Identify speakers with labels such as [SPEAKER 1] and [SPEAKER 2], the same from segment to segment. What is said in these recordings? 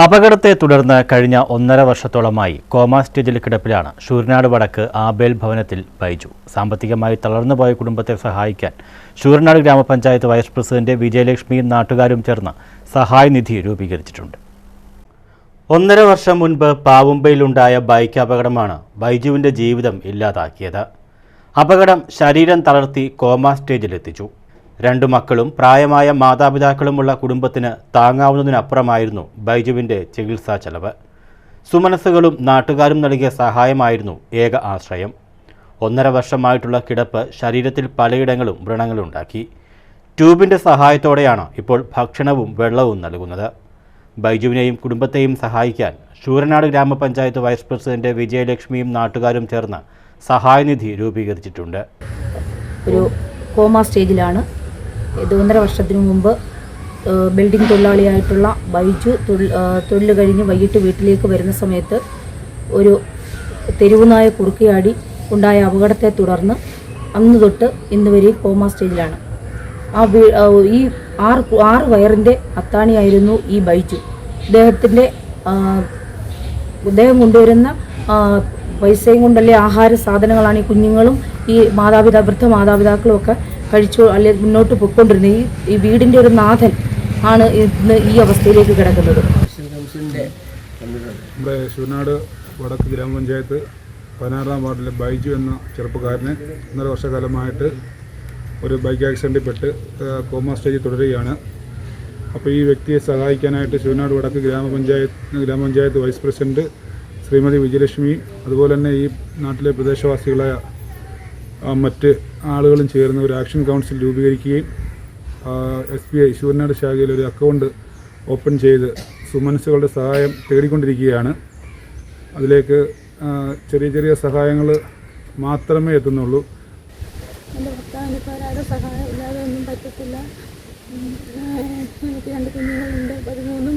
[SPEAKER 1] അപകടത്തെ തുടർന്ന് കഴിഞ്ഞ ഒന്നര വർഷത്തോളമായി കോമ സ്റ്റേജിൽ കിടപ്പിലാണ് ഷൂർനാട് വടക്ക് ആബേൽ ഭവനത്തിൽ ബൈജു. സാമ്പത്തികമായി തളർന്നുപോയ കുടുംബത്തെ സഹായിക്കാൻ ഷൂർനാട് ഗ്രാമപഞ്ചായത്ത് വൈസ് പ്രസിഡന്റ് വിജയലക്ഷ്മിയും നാട്ടുകാരും ചേർന്ന് സഹായനിധി രൂപീകരിച്ചിട്ടുണ്ട്. ഒന്നര വർഷം മുൻപ് പാവുമ്പയിലുണ്ടായ ബൈക്ക് അപകടമാണ് ബൈജുവിന്റെ ജീവിതം ഇല്ലാതാക്കിയത്. അപകടം ശരീരം തളർത്തി കോമ സ്റ്റേജിലെത്തിച്ചു. രണ്ടു മക്കളും പ്രായമായ മാതാപിതാക്കളുമുള്ള കുടുംബത്തിന് താങ്ങാവുന്നതിനപ്പുറമായിരുന്നു ബൈജുവിന്റെ ചികിത്സാ ചെലവ്. സുമനസ്സുകളും നാട്ടുകാരും നൽകിയ സഹായമായിരുന്നു ഏക ആശ്രയം. ഒന്നര വർഷമായിട്ടുള്ള കിടപ്പ് ശരീരത്തിൽ പലയിടങ്ങളും വ്രണങ്ങളുണ്ടാക്കി. ട്യൂബിന്റെ സഹായത്തോടെയാണ് ഇപ്പോൾ ഭക്ഷണവും വെള്ളവും നൽകുന്നത്. ബൈജുവിനെയും കുടുംബത്തെയും സഹായിക്കാൻ ശൂരനാട് ഗ്രാമപഞ്ചായത്ത് വൈസ് പ്രസിഡന്റ് വിജയലക്ഷ്മിയും നാട്ടുകാരും ചേർന്ന് സഹായനിധി രൂപീകരിച്ചിട്ടുണ്ട്.
[SPEAKER 2] ഒരു കോമ സ്റ്റേജിലാണ് ഇത് വർഷത്തിന് മുമ്പ് ബിൽഡിംഗ് തൊഴിലാളിയായിട്ടുള്ള ബൈജു തൊഴിൽ കഴിഞ്ഞ് വൈകിട്ട് വീട്ടിലേക്ക് വരുന്ന സമയത്ത് ഒരു തെരുവുനായ കുറുക്കിയാടി ഉണ്ടായ അപകടത്തെ തുടർന്ന് അന്ന് തൊട്ട് ഇന്ന് വരെയും കോമ സ്റ്റേജിലാണ്. ആ ഈ ആറ് ആറ് വയറിന്റെ അത്താണിയായിരുന്നു ഈ ബൈജു. ഇദ്ദേഹത്തിന്റെ ഇദ്ദേഹം കൊണ്ടുവരുന്ന പൈസയും കൊണ്ടല്ലേ ആഹാര സാധനങ്ങളാണ് ഈ കുഞ്ഞുങ്ങളും ഈ മാതാപിതാ വൃദ്ധ മാതാപിതാക്കളും ഒക്കെ കഴിച്ചു അല്ലെ മുന്നോട്ട് പൊയ്ക്കൊണ്ടിരുന്ന ഈ ഈ വീടിന്റെ ഒരു നാഥൻ ആണ് ഇന്ന് ഈ അവസ്ഥയിലേക്ക് കിടക്കുന്നത്.
[SPEAKER 3] നമ്മുടെ ശിവനാട് വടക്ക് ഗ്രാമപഞ്ചായത്ത് പതിനാറാം വാർഡിലെ ബൈജു എന്ന ചെറുപ്പക്കാരന് ഒന്നര വർഷക്കാലമായിട്ട് ഒരു ബൈക്ക് ആക്സിഡന്റിൽ പെട്ട് കോമ സ്റ്റേജിൽ തുടരുകയാണ്. അപ്പോൾ ഈ വ്യക്തിയെ സഹായിക്കാനായിട്ട് ശിവനാട് വടക്ക് ഗ്രാമപഞ്ചായത്ത് ഗ്രാമപഞ്ചായത്ത് വൈസ് പ്രസിഡന്റ് ശ്രീമതി വിജയലക്ഷ്മി അതുപോലെ തന്നെ ഈ നാട്ടിലെ പ്രദേശവാസികളായ മറ്റ് ആളുകളും ചേർന്ന് ഒരു ആക്ഷൻ കൗൺസിൽ രൂപീകരിക്കുകയും എസ് ബി ഐ ശിവനാട് ശാഖയിൽ ഒരു അക്കൗണ്ട് ഓപ്പൺ ചെയ്ത് സുമനസ്സുകളുടെ സഹായം തേടിക്കൊണ്ടിരിക്കുകയാണ്. അതിലേക്ക് ചെറിയ ചെറിയ സഹായങ്ങൾ മാത്രമേ എത്തുന്നുള്ളൂ.
[SPEAKER 4] എന്റെ ഭർത്താവിന് ഇപ്പോൾ ഒരാളുടെ സഹായം ഇല്ലാതെ ഒന്നും പറ്റത്തില്ല. എനിക്ക് രണ്ട് കുഞ്ഞുങ്ങളുണ്ട് പതിമൂന്നും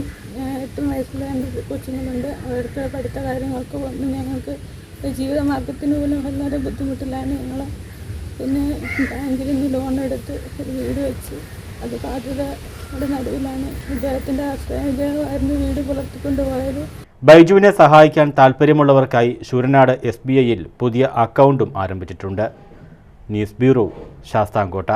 [SPEAKER 4] എട്ടും വയസ്സുള്ള രണ്ട് കൊച്ചുങ്ങളുണ്ട്. അവർക്ക് പഠിത്ത കാര്യങ്ങൾക്ക് ഒന്നും ഞങ്ങൾക്ക് ജീവിതമാർഗത്തിന് പോലും വളരെ ബുദ്ധിമുട്ടിലാണ് ഞങ്ങൾ പിന്നെ ബാങ്കിൽ നിന്ന് ലോൺ എടുത്ത് ഒരു വീട് വെച്ച്. അത് ബാധ്യതയുടെ നടുവിലാണ് ഇദ്ദേഹത്തിന്റെ ആശ്രയം. വീട് പുലർത്തിക്കൊണ്ട് പോയത്.
[SPEAKER 1] ബൈജുവിനെ സഹായിക്കാൻ താൽപ്പര്യമുള്ളവർക്കായി ശൂരനാട് എസ് ബി ഐയിൽ പുതിയ അക്കൗണ്ടും ആരംഭിച്ചിട്ടുണ്ട്. News bureau Sasthamkotta.